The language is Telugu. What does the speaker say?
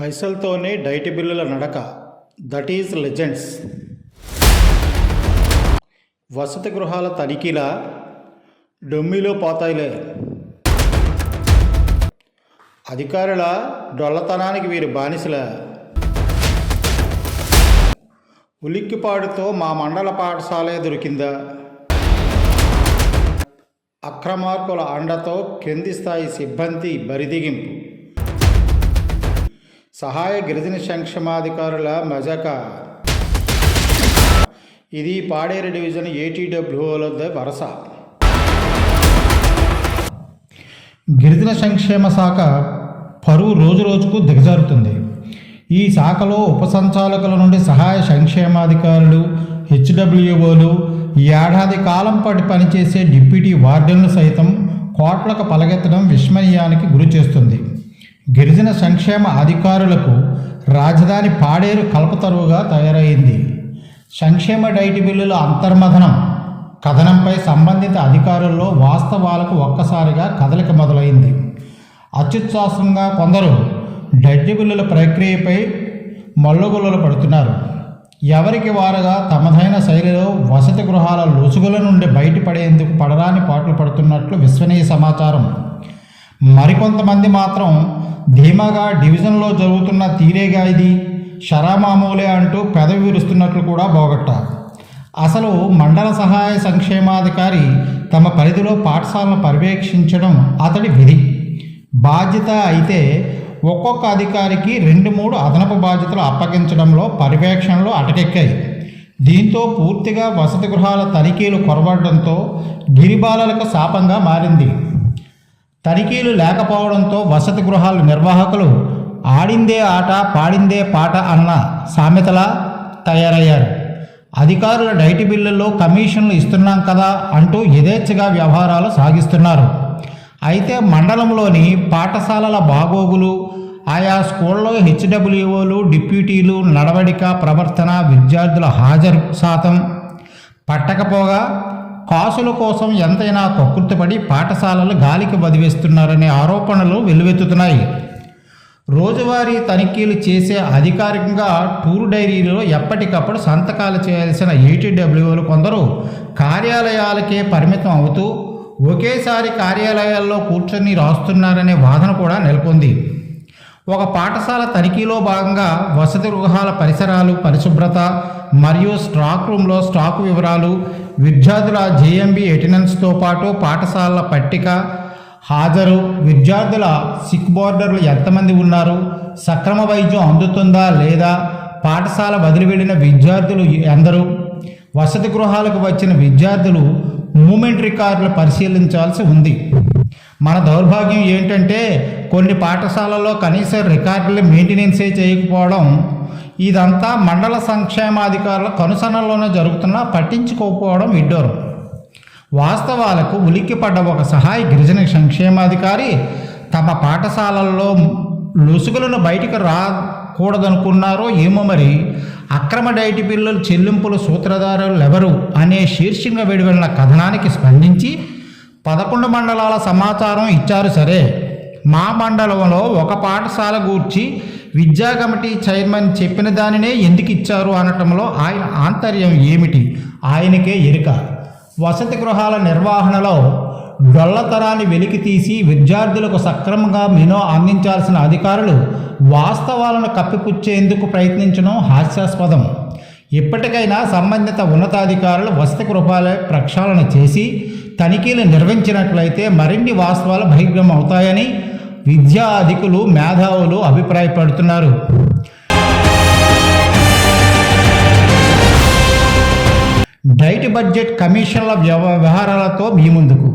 పైసలతోనే డైటి బిల్లుల నడక. దట్ ఈజ్ లెజెండ్స్ వసతి గృహాల తనిఖీల డొమ్మిలో పోతాయిలే. అధికారుల డొల్లతనానికి వీరు బానిసల. ఉలిక్కిపాడుతో మా మండల పాఠశాలే దొరికిందా? అక్రమార్కుల అండతో కింది స్థాయి సిబ్బంది బరిదిగింపు. సహాయ గిరిజన సంక్షేమాధికారుల మజక. ఇది పాడేరు డివిజన్ ఏటీడబ్ల్యూఓల వరస. గిరిజన సంక్షేమ శాఖ పరువు రోజు రోజుకు దిగజారుతుంది. ఈ శాఖలో ఉప సంచాలకుల నుండి సహాయ సంక్షేమాధికారులు హెచ్డబ్ల్యూఓలు ఏడాది కాలం పాటు పనిచేసే డిప్యూటీ వార్డెన్లు సైతం కోట్లకు పలగెత్తడం విస్మయానికి గురి చేస్తుంది గిరిజన సంక్షేమ అధికారులకు రాజధాని పాడేరు కల్పతరువుగా తయారైంది. సంక్షేమ డైటి బిల్లుల అంతర్మథనం కథనంపై సంబంధిత అధికారుల్లో వాస్తవాలకు ఒక్కసారిగా కదలిక మొదలైంది. అత్యుత్సాహంగా కొందరు డైటి బిల్లుల ప్రక్రియపై మల్లుగుల్లలు పడుతున్నారు. ఎవరికి వారుగా తమదైన శైలిలో వసతి గృహాల లొసుగుల నుండి బయటపడేందుకు పడరాని పాటలు పడుతున్నట్లు విశ్వనీయ సమాచారం. మరికొంతమంది మాత్రం ధీమాగా డివిజన్లో జరుగుతున్న తీరేగా ఇది. షరామామూలే అంటూ పెదవి విరుస్తున్నట్లు కూడా బోగట్ట. అసలు మండల సహాయ సంక్షేమాధికారి తమ పరిధిలో పాఠశాలను పర్యవేక్షించడం అతడి విధి. బాధ్యత అయితే ఒక్కొక్క అధికారికి రెండు మూడు అదనపు బాధ్యతలు అప్పగించడంలో పర్యవేక్షణలు అటకెక్కాయి. దీంతో పూర్తిగా వసతి గృహాల తనిఖీలు కొరబడడంతో గిరిబాలలకు శాపంగా మారింది. తనిఖీలు లేకపోవడంతో వసతి గృహాల నిర్వాహకులు ఆడిందే ఆట పాడిందే పాట అన్న సామెతలా తయారయ్యారు. అధికారుల డైటి బిల్లుల్లో కమిషన్లు ఇస్తున్నాం కదా అంటూ యథేచ్ఛగా వ్యవహారాలు సాగిస్తున్నారు. అయితే మండలంలోని పాఠశాలల బాగోగులు ఆయా స్కూల్లో హెచ్డబ్ల్యూఓలు డిప్యూటీలు నడవడిక ప్రవర్తన విద్యార్థుల హాజరు శాతం పట్టకపోగా కాసుల కోసం ఎంతైనా కక్కుర్తిపడి పాఠశాలలు గాలికి వదివేస్తున్నారనే ఆరోపణలు వెల్లువెత్తుతున్నాయి. రోజువారీ తనిఖీలు చేసే అధికారికంగా టూర్ డైరీలో ఎప్పటికప్పుడు సంతకాలు చేయాల్సిన ఏటీడబ్ల్యూలు కొందరు కార్యాలయాలకే పరిమితం అవుతూ ఒకేసారి కార్యాలయాల్లో కూర్చొని రాస్తున్నారనే వాదన కూడా నెలకొంది. ఒక పాఠశాల తనిఖీలో భాగంగా వసతి గృహాల పరిసరాలు పరిశుభ్రత మరియు స్టాక్ రూమ్లో స్టాక్ వివరాలు విద్యార్థుల జేఎంబీ అటెండెన్స్తో పాటు పాఠశాలల పట్టిక హాజరు. విద్యార్థుల సిక్ బోర్డర్లు ఎంతమంది ఉన్నారు? సక్రమ వైద్యం అందుతుందా లేదా? పాఠశాల వదిలి వెళ్ళిన విద్యార్థులు ఎందరు? వసతి గృహాలకు వచ్చిన విద్యార్థులు మూమెంట్ రికార్డులు పరిశీలించాల్సి ఉంది. మన దౌర్భాగ్యం ఏంటంటే కొన్ని పాఠశాలల్లో కనీసం రికార్డులు మెయింటెనెన్సే చేయకపోవడం ఇదంతా మండల సంక్షేమాధికారుల కనుసనల్లోనే జరుగుతున్నా పట్టించుకోకపోవడం విడ్డూరం వాస్తవాలకు ఉలిక్కిపడ్డ ఒక సహాయ గిరిజన సంక్షేమాధికారి తమ పాఠశాలల్లో లొసుగులను బయటికి రాకూడదనుకున్నారో ఏమో మరి. అక్రమ డైటి బిల్లుల చెల్లింపుల సూత్రధారులు ఎవరు అనే శీర్షంగా వెడివెళ్ళిన కథనానికి స్పందించి పదకొండు మండలాల సమాచారం ఇచ్చారు సరే. మా మండలంలో ఒక పాఠశాల గూర్చి విద్యా కమిటీ చైర్మన్ చెప్పిన దానినే ఎందుకు ఇచ్చారు అనటంలో ఆయన ఆంతర్యం ఏమిటి? ఆయనకే ఎరుక. వసతి గృహాల నిర్వహణలో డొల్లతరాన్ని వెలికి తీసి విద్యార్థులకు సక్రమంగా మెనో అందించాల్సిన అధికారులు వాస్తవాలను కప్పిపుచ్చేందుకు ప్రయత్నించడం హాస్యాస్పదం. ఇప్పటికైనా సంబంధిత ఉన్నతాధికారులు వసతి గృహాల ప్రక్షాళన చేసి తనిఖీలు నిర్వహించినట్లయితే మరిన్ని వాస్తవాలు బహిర్గమవుతాయని అవుతాయని విద్యా అధికులు మేధావులు అభిప్రాయపడుతున్నారు. డైట్ బడ్జెట్ కమిషన్ల వ్యవ వ్యవహారాలతో మీ ముందుకు.